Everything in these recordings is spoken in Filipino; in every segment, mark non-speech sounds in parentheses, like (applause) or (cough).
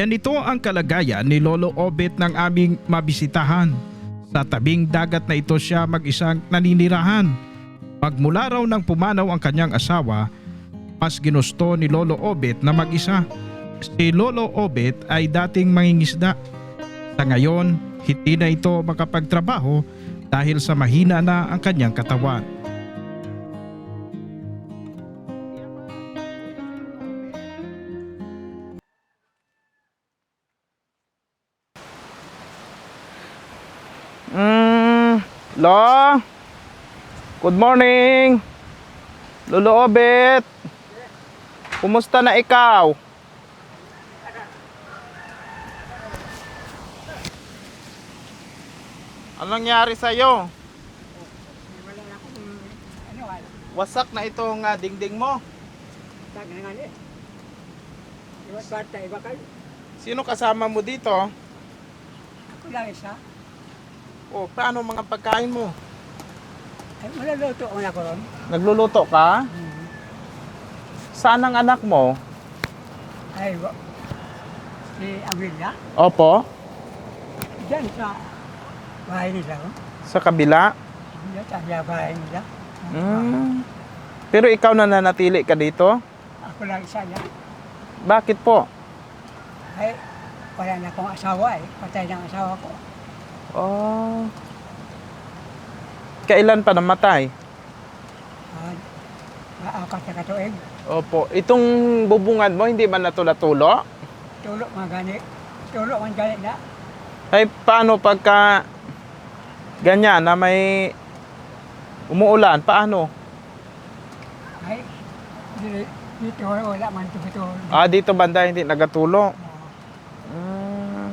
Ganito ang kalagayan ni Lolo Obet ng aming mabisitahan. Sa tabing dagat na ito siya mag-isang naninirahan. Pagmula raw ng pumanaw ang kanyang asawa, mas ginusto ni Lolo Obet na mag-isa. Si Lolo Obet ay dating mangingisda. Sa ngayon, hindi na ito makapagtrabaho dahil sa mahina na ang kanyang katawan. Mm, Lo? Good morning. Lolo Obet. Kumusta na ikaw? Anong nangyari sa'yo? Ay? Wasak na itong ah, dingding mo. Sino kasama mo dito? Ako lang isa. O, paano mga pagkain mo? Ay, maluluto ko na ko ron. Nagluluto ka? Saan ang anak mo? Ay, wa- si Amelia. Opo, Diyan sa bahay nila. Oh. sa kabila. Diyan sa sa bahay nila. Mm. Pero ikaw na nanatili ka dito? Ako lang isa niya. Bakit po? Ay, wala na akong asawa eh. Patay na ang asawa ko. Oh. Kailan pa namatay? Ah, maakat na katuig. Opo. Itong bubungan mo, hindi ba natula-tulo? Tulo mga gani. Tulo man gani na. Ay, paano pagka ganyan na may umuulan? Paano? Ay, dito, dito wala man ito ito. Ah, dito banda hindi nagatulo. Mm.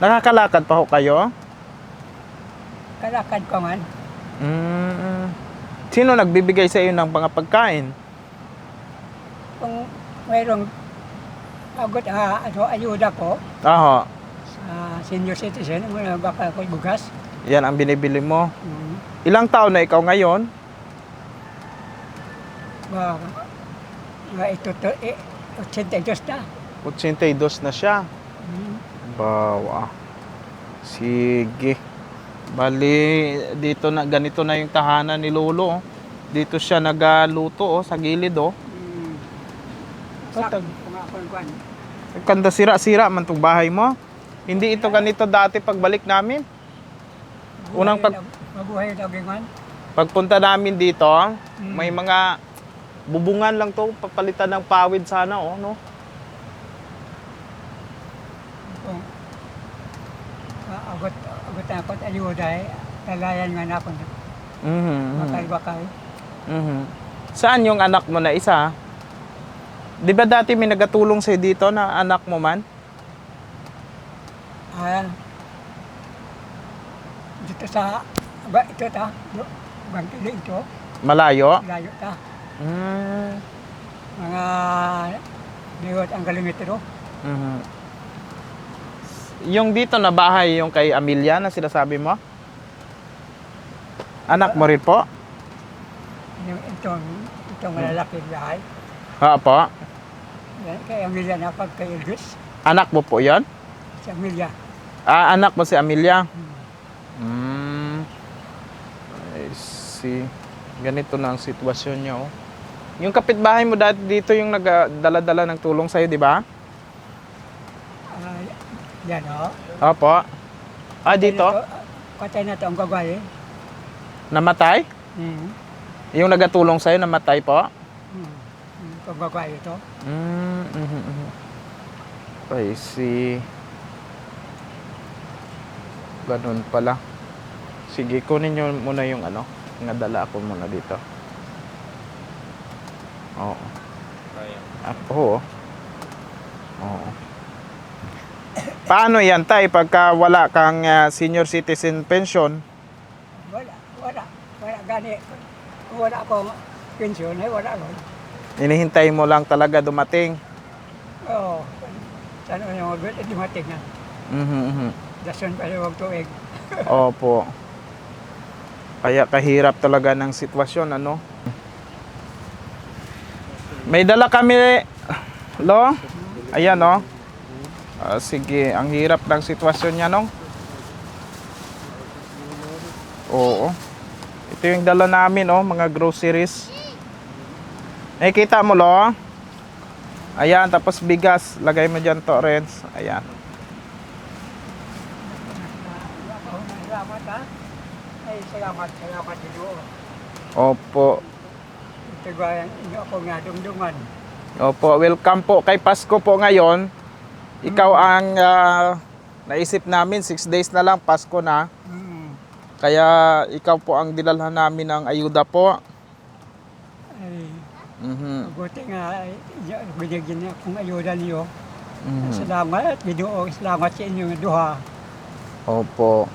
Nakakalakad pa ho kayo? Kalakad ko man. Mm. Sino nagbibigay sa iyo ng mga pagkain? Kung mayroong agot uh, ano, ayuda ko Aho. sa senior citizen, mga baka ko bugas. Yan ang binibili mo. Mm. Ilang taon na ikaw ngayon? Ba, ba ito to, eh, 82 na. 82 na siya. Mm. Bawa. Sige. Bali, dito na, ganito na yung tahanan ni Lolo. oh. Dito siya nagaluto oh, sa gilid oh. Mm. Patag. Kanda sira-sira man tong bahay mo. Hindi ito ganito dati pagbalik namin. Unang pag- Mabuhay. Pagpunta namin dito, Mm. may mga bubungan lang to, papalitan ng pawid sana oh, no? Kung uh, agot, agot na ako at ayuda eh. Lalayan nga na ako. Mhm. Bakay-bakay. Mhm. Saan yung anak mo na isa? 'Di ba dati may nagatulong sa'yo dito na anak mo man? Ah, dito sa, ba, ito ta, bangkili ito, Malayo? layo ta. Mm. Mga liwat ang kalimitro. Mhm. Yung dito na bahay, yung kay Amelia na sinasabi mo? Anak mo rin po? Yung itong, itong malalaki bahay. Ha po. Yan, kay Amelia na pag kay Elvis. Anak mo po yon? Si Amelia. Ah, anak mo si Amelia? Mm. I see. Ganito na ang sitwasyon niya, oh. Yung kapitbahay mo dati dito yung nagdala-dala ng tulong sa'yo, di ba? Ah, yan o. Opo. Ah, dito? Patay na to ang gagawin. Namatay? Hmm. Yung nagatulong sa'yo, namatay po? Hmm. Hmm. Kung gagawin ito. Mm, mhm, mhm. I see. Ganun pala. Sige, kunin nyo muna yung ano. Ngadala ako muna dito. Oo. Ako, Oo. Paano yan, tay, pagka wala kang ah, senior citizen pension? Wala, wala. Wala gani. Wala akong pensyon, eh, wala ron. Inihintay mo lang talaga dumating. Oo. Sana yung eh, dumating na. Mhm, mhm. Dason pa yung tuig. (laughs) Opo. Kaya kahirap talaga ng sitwasyon, ano? May dala kami, lo. Ayan, no? Ah, sige, ang hirap ng sitwasyon niya, nong. Oo. Ito yung dala namin, oh, mga groceries. Eh, kita mo, lo? Ayan, tapos bigas. Lagay mo dyan to, Renz. Ayan. Salamat ha. Ay, salamat, salamat. Opo. Ito ba ako nga dumduman. Opo, welcome po kay Pasko po ngayon. Ikaw ang ah, naisip namin, 6 days na lang, Pasko na. Hmm. Kaya ikaw po ang dinalhan namin ng ayuda po. Ay, Mhm. buti nga, inyo- binigyan niya akong ayuda niyo. Mhm. Salamat, Ginoo. Salamat sa inyong duha. Opo.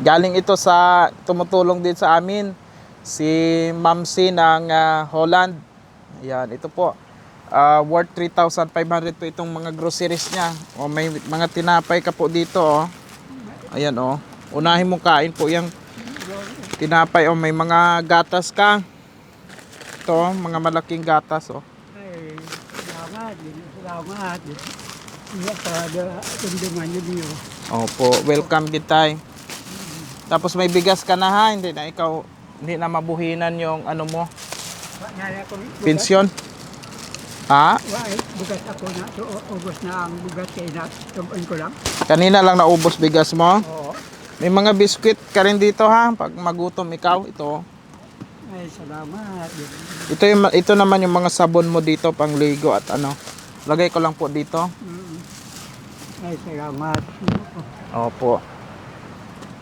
Galing ito sa tumutulong din sa amin si Ma'am C ng ah, Holland. Ayan, ito po. Ah, worth 3,500 po itong mga groceries niya. O may mga tinapay ka po dito, oh. Ayan, oh. Unahin mo kain po yung tinapay, oh. May mga gatas ka. Ito, oh, mga malaking gatas, oh. Niyo. Opo, welcome kita. Tapos may bigas ka na ha, hindi na ikaw hindi na mabuhinan yung ano mo, pensyon. Ha? Wai, bugas ako na. So, ubos na ang bugas kay na. Tubuin ko lang. Kanina lang naubos bigas mo. Oo. May mga biskwit ka rin dito ha, pag magutom ikaw, ito. Ay, salamat. Ito, yung, ito naman yung mga sabon mo dito, pang ligo at ano. Lagay ko lang po dito. Mm. Ay, salamat. Opo.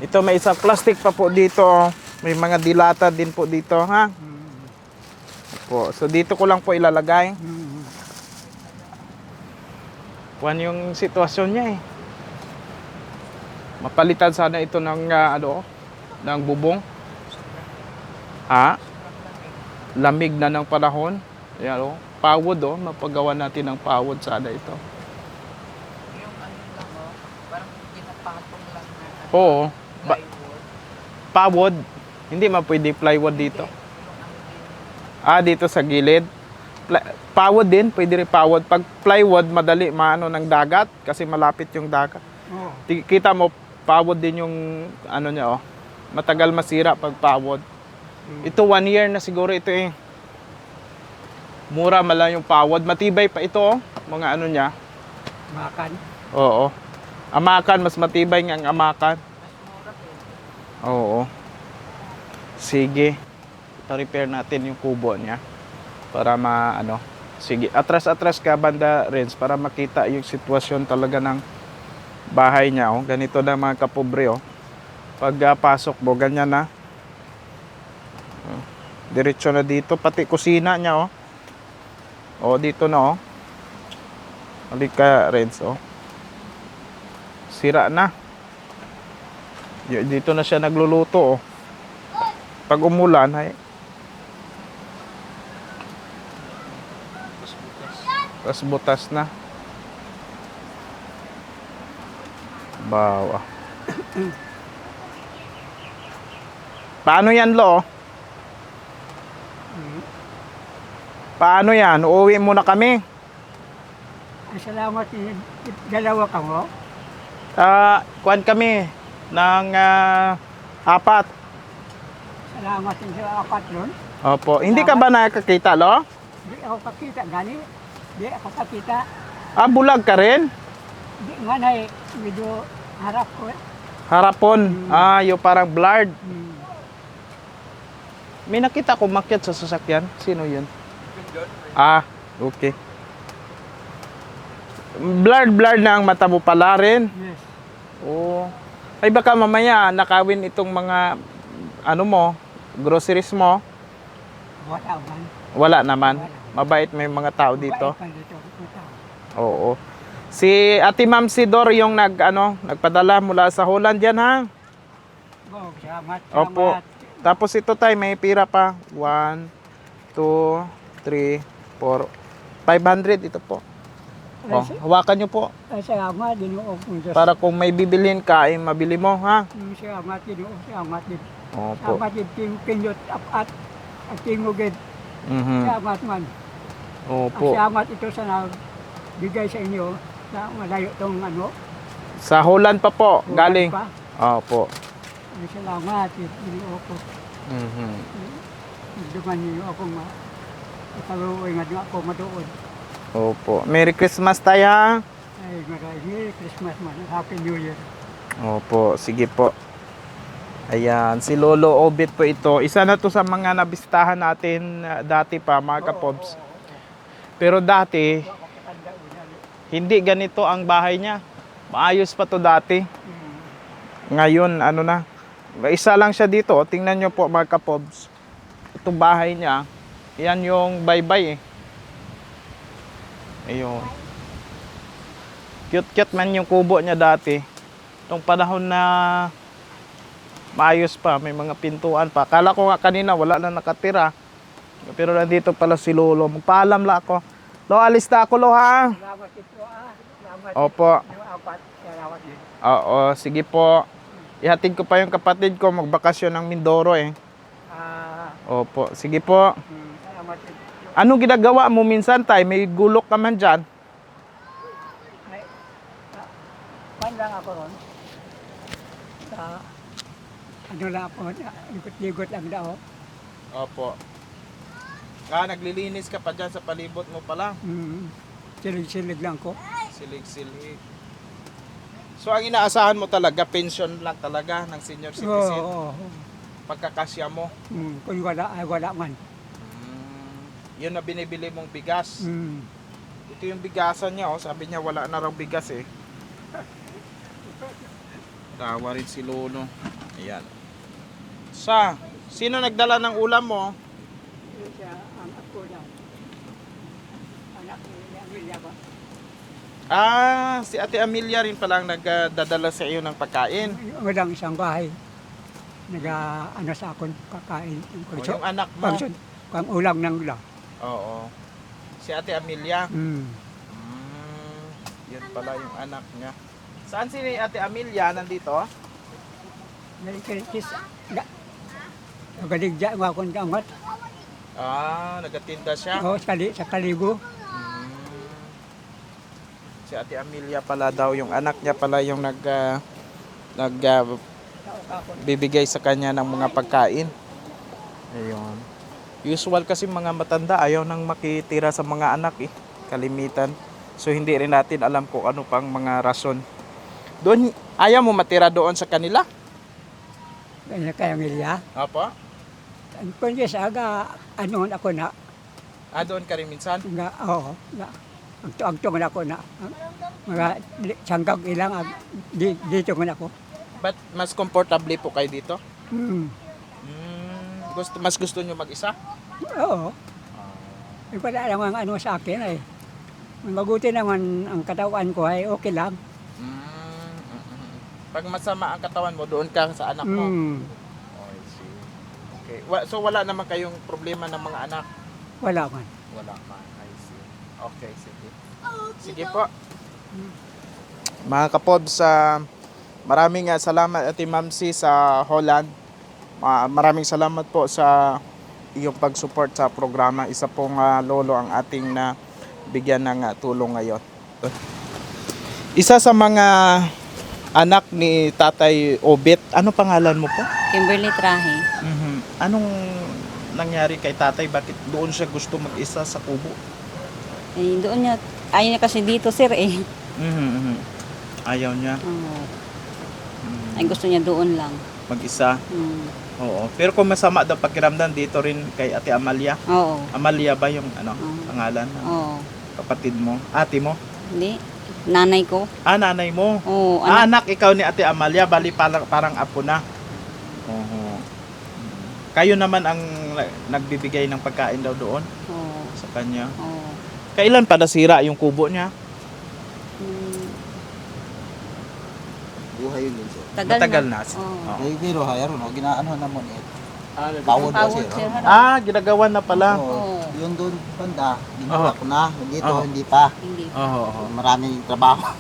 Ito may isang plastic pa po dito. oh. May mga dilata din po dito ha. Mm. Po. So dito ko lang po ilalagay. Mm. Kuwan yung sitwasyon niya eh. Mapalitan sana ito ng ah, ano, ng bubong. Ha? Lamig na ng panahon. Ayan oh. Pawod oh. Mapagawa natin ng pawod sana ito. Oo. Ba- pawod. Hindi man pwede plywood dito. Ah, dito sa gilid. Pawod din, pwede rin pawod. Pag plywood, madali maano ng dagat kasi malapit yung dagat. Oh. Kita mo, pawod din yung ano niya oh. Matagal masira pag pawod. Ito one year na siguro ito eh. Mura mala yung pawod. Matibay pa ito oh. Mga ano niya. Makan. Oo. Amakan, mas matibay nga ang amakan. Oo. Sige. Pa-repair natin yung kubo niya. Para ma, ano. Sige. Atras-atras ka, banda, Renz, para makita yung sitwasyon talaga ng bahay niya. Oh. Ganito na mga kapobre, oh. Pag ah, pasok mo, ganyan na. Oh. Diretso na dito. Pati kusina niya, oh. Oh, dito na, oh. Halika, Renz, oh sira na. Dito na siya nagluluto oh. Pag umulan ay Tapos butas na. Bawa. (coughs) Paano yan, Lo? Paano yan? Uuwi muna kami. Salamat. eh, Dalawa ka mo. Ah, kuan kami ng ah, apat. Salamat sa apat nun. Opo. Hindi ka ba nakakita, Lo? Di ako kakita. Gani. Di ako kakita. Ah, bulag ka rin? Di nga na eh. Medyo harap ko. eh. Harapon. Hmm. Ah, yung parang blurred. Mm. May nakita ko makyat sa sasakyan. Sino yun? Ah, okay. Blurred, blurred na ang mata mo pala rin. Yes. Oo. Ay baka mamaya nakawin itong mga ano mo, groceries mo. Wala man. Wala naman. Mabait may mga tao dito. Oo. Si Ate Ma'am Sidor yung nag ano, nagpadala mula sa Holland yan ha. Oh, salamat. Opo. Tapos ito tayo, may pira pa. 1, 2, 3, 4, 500 ito po. Oh, hawakan nyo po. Ay, salamat. Ginoo kong Diyos. Para kung may bibilhin ka, ay mabili mo, ha? Mm, Salamat. Ginoo. Salamat din. Opo. Salamat pinyot apat. At tingugid. Mhm. Salamat man. Opo. Salamat ito sa nagbigay sa inyo. Sa malayo tong ano. Sa Holland pa po, galing. Pa. Opo. Ay, salamat. Ginoo ko. Mhm. Duman niyo ako ma. Ikaluoy nga ako madoon. Opo. Merry Christmas tayo ha. Ay, Merry Christmas man. Happy New Year. Opo, sige po. Ayan, si Lolo Obit po ito. Isa na to sa mga nabistahan natin uh, dati pa, mga kapobs. Pero dati, hindi ganito ang bahay niya. Maayos pa to dati. Ngayon, ano na, isa lang siya dito. oh. Tingnan nyo po mga kapobs. Itong bahay niya, yan yung bye-bye eh. Ayun. Cute-cute man yung kubo niya dati. Itong panahon na maayos pa, may mga pintuan pa. Kala ko nga kanina wala na nakatira. Pero nandito pala si Lolo. Magpaalam la ako. Lo, alis na ako, Lo, ha? Salamat ito. Opo. Salamat. Oo, sige po. Ihatid ko pa yung kapatid ko magbakasyon ng Mindoro eh. Ah, Opo, sige po. salamat din. Anong ginagawa mo minsan, tay? May gulok ka man dyan? Ay, pan lang ako ron. Sa, ano lang ako, likot-likot lang daw. Opo. Nga, naglilinis ka pa dyan sa palibot mo pala. Hmm, silig-silig lang ko. Silig-silig. So, ang inaasahan mo talaga, pension lang talaga ng senior citizen. oo, oo. Pagkakasya mo. Hmm, kung wala, ay wala man. Mm, yun na binibili mong bigas. Hmm. Ito yung bigasan niya, oh. sabi niya wala na raw bigas eh. (laughs) Tawa rin si Lolo. Ayan. Sa, sino nagdala ng ulam mo? Siya, ang ako lang. Anak ni Amelia ba? Ah, si Ate Amelia rin palang nagdadala sa iyo ng pagkain. Walang isang bahay. Naga, ano sa akon, kakain. Yung O, kurso. yung anak mo. Pang, pang ulam ng ulam. Oo. Si Ate Amelia. Hmm. Mm, yun pala yung anak niya. Saan si Ate Amelia? Nandito? Nalikis, na, nagaligya nga akong damat. Ah, nagatinda siya. O, sa, kali, sa kalibo. Mm. Si Ate Amelia pala daw, yung anak niya pala yung nag, ah, nag ah, bibigay sa kanya ng mga pagkain. Ayun. Usual kasi mga matanda ayaw nang makitira sa mga anak eh. Kalimitan. So hindi rin natin alam kung ano pang mga rason. Doon, ayaw mo matira doon sa kanila? Kaya kay Amelia. Kung yes, aga, ano ako na, Ah, doon ka rin minsan? nga, oo, nga, agto-agto nga ako na, mga sanggag ilang, ag, di, dito nga ako. But mas comfortable po kayo dito? Hmm. Mm, gusto, mas gusto nyo mag-isa? Oo. Eh, wala naman ano sa akin ay. Mabuti naman ang katawan ko ay okay lang. Mm, mm, mm. Pag masama ang katawan mo, doon ka sa anak mo. Hmm. Okay. Wa- so wala naman kayong problema ng mga anak? Wala man. Wala man. I see. Okay, sige. Sige po. Mga kapobs, sa maraming ah, salamat Ate Mamsi sa Holland. Ma- maraming salamat po sa iyong pag-support sa programa. Isa pong ah, lolo ang ating na bigyan ng ah, tulong ngayon. Isa sa mga anak ni Tatay Obet, ano pangalan mo po? Kimberly Trahe. Mhm. Anong nangyari kay tatay? Bakit doon siya gusto mag-isa sa kubo? Eh, doon niya, ayaw niya kasi dito sir eh. Mhm, mhm. Ayaw niya Oo. mm, ay gusto niya doon lang. mag-isa. Mm. Oo. Pero kung masama daw pakiramdam dito rin kay Ate Amalia. Oo. Amalia ba yung ano, Oo. pangalan ng Oo. kapatid mo? Ate mo? Hindi. Nanay ko. Ah, nanay mo. Oo. Ah, Anak. anak ikaw ni Ate Amalia, bali parang, parang apo na. Oo. Kayo naman ang nagbibigay ng pagkain daw doon Oo. sa kanya. Oo. Kailan pa nasira yung kubo niya? Mm, buhay yun sir. tagal Matagal na. na. Oo. Oo. Kaya pero hayaro no, ginaano na mo ni Ah, Pawod sir. oh. Ah, ginagawa na pala. Oo. Yung doon banda, ginawa ko na. Dito Oo. hindi pa. Hindi. Oo. oo. Maraming trabaho.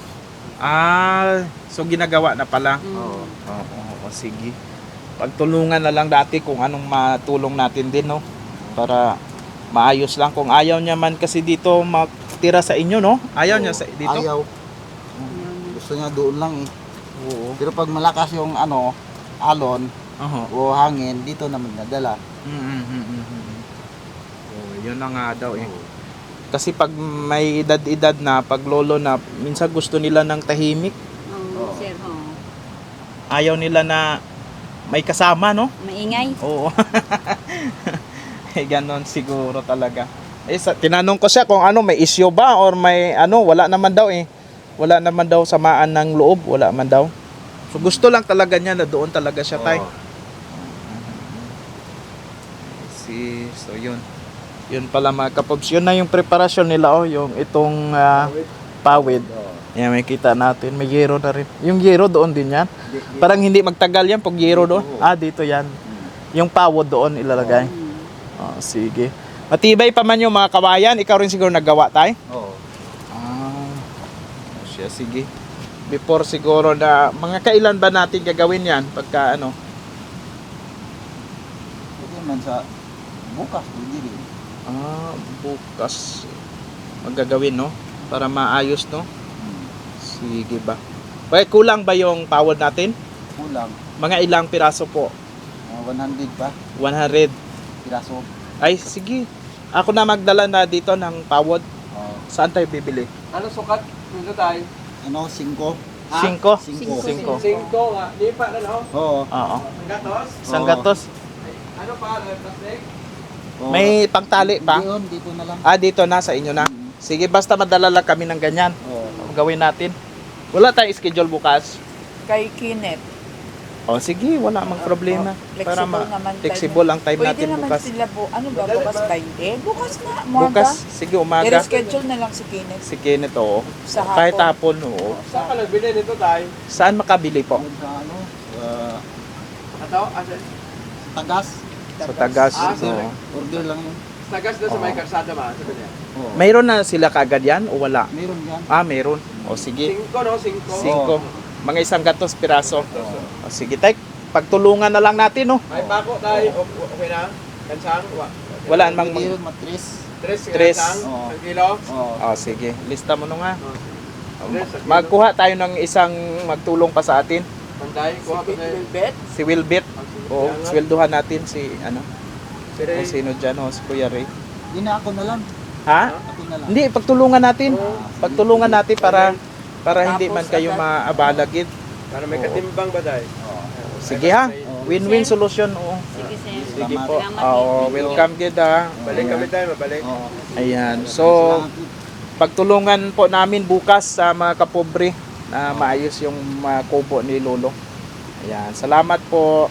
Ah, so ginagawa na pala. Mm. Oo, oo, oo, sige. Pagtulungan na lang dati kung anong matulong natin din, no? Para maayos lang. Kung ayaw niya man kasi dito magtira sa inyo, no? Ayaw niya sa dito? Ayaw. gusto niya doon lang eh. Oo. Pero pag malakas yung ano, alon Oho. o hangin, dito naman nadala. Mm-hmm. Oh, yun na nga daw eh. Kasi pag may edad-edad na, pag lolo na, minsan gusto nila ng tahimik. Oo, sir, oo. Ayaw nila na may kasama, no? Maingay. Oo. (laughs) eh, ganon siguro talaga. Eh, sa, tinanong ko siya kung ano, may issue ba or may ano, wala naman daw eh. Wala naman daw samaan ng loob, wala man daw. So gusto lang talaga niya na doon talaga siya tay. Oo. Si, so yun. Yun pala mga kapobs. Yun na yung preparasyon nila oh, yung itong ah, pawid. Oo. Yan, may kita natin. May yero na rin. Yung yero doon din yan. Parang hindi magtagal yan pag yero doon. Oo. Ah, dito yan. Yung pawod doon ilalagay. Oh, sige. Matibay pa man yung mga kawayan. Ikaw rin siguro naggawa tayo. Oo. Ah, siya, sige. Before siguro na, mga kailan ba natin gagawin yan? Pagka ano? Pwede man sa bukas, pwede rin. Ah, bukas magagawin, no? Para maayos, no? Sige ba? Pwede kulang ba yung pawod natin? Kulang. Mga ilang piraso po? Mga 100 pa, 100. piraso. Ay, sige. Ako na magdala na dito ng pawod. Oo. Saan tayo bibili? Ano sukat? Ano tayo? Ano, 5? Cinco? Cinco. Cinco. Singko nga. Di pa, ano? Oo. Oo. Oo. gatos. Ano pa? Ano plastic? Oo. May pangtali pa? Doon, dito na lang. Ah, dito na, sa inyo na. Mm. Sige, basta madala lang kami ng ganyan. Oo. Gawin natin. Wala tayong schedule bukas. kay Kenneth. O sige, wala mang problema. Flexible Para ma naman tayo. flexible ang time Pwede natin naman bukas. sila bu ano ba bukas 20? Bukas na, umaga. Bukas, sige, umaga. I-reschedule na lang si Kenneth Si Kenneth, oo. sa hapon. Kahit hapon, oo. Saan ka nagbili nito tayo? Saan makabili po? Sa ano, sa Ato? Asa? tagas. Sa Tagas. Ah. Order lang yun. Tagas na sa may karsada ba? Sabi niya. Oo. Mayroon na sila kagad yan o wala? Meron yan. Ah, meron. O sige. Singko, no? Singko. Cinco. Mga isang gatos piraso. O sige, tay. Pagtulungan na lang natin, no? May pako tayo. O- Okay na? Kansang? Wa- Wala namang... Yun, matris. Tres. Tres. Kansang? Oo. Ang kilo? Oo. O sige, lista mo na nga. Tres. ang kilo. Magkuha tayo ng isang magtulong pa sa atin. Panday. Kuha pa tayo. Bet? Si Wilbit. Oo, swelduhan natin si ano, Pero kung sino dyan, o, si Kuya Ray. Hindi na ako na lang. Ha? Ako na lang. Hindi, pagtulungan natin. Oo. Pagtulungan natin para para hindi Tapos man kayo agad. maabalagid. Para may Oo. katimbang ba tayo? Oo. Sige ha. Win-win solution. Oo. Sige, sir. Sige Salamat. po. Salamat, Oo, Tito. welcome gid ha. Balik kami tayo. Mabalik. Oo. Ayan. So, Salamat. pagtulungan po namin bukas sa mga kapobre na maayos yung mga kubo ni Lolo. Ayan. Salamat po.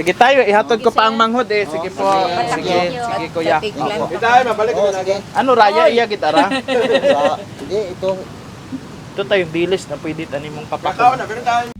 Sige tayo, ihatod ko pa ang manghod eh. Sige po. Sige. Sige, kuya. Opo. Tayo. Mabalik kami sige. natin. Ano raya iya gitara? (laughs) Hindi, ito. Ito tayong dilis na pwede tanim mong Kakao papakaw. na. Pero tayo.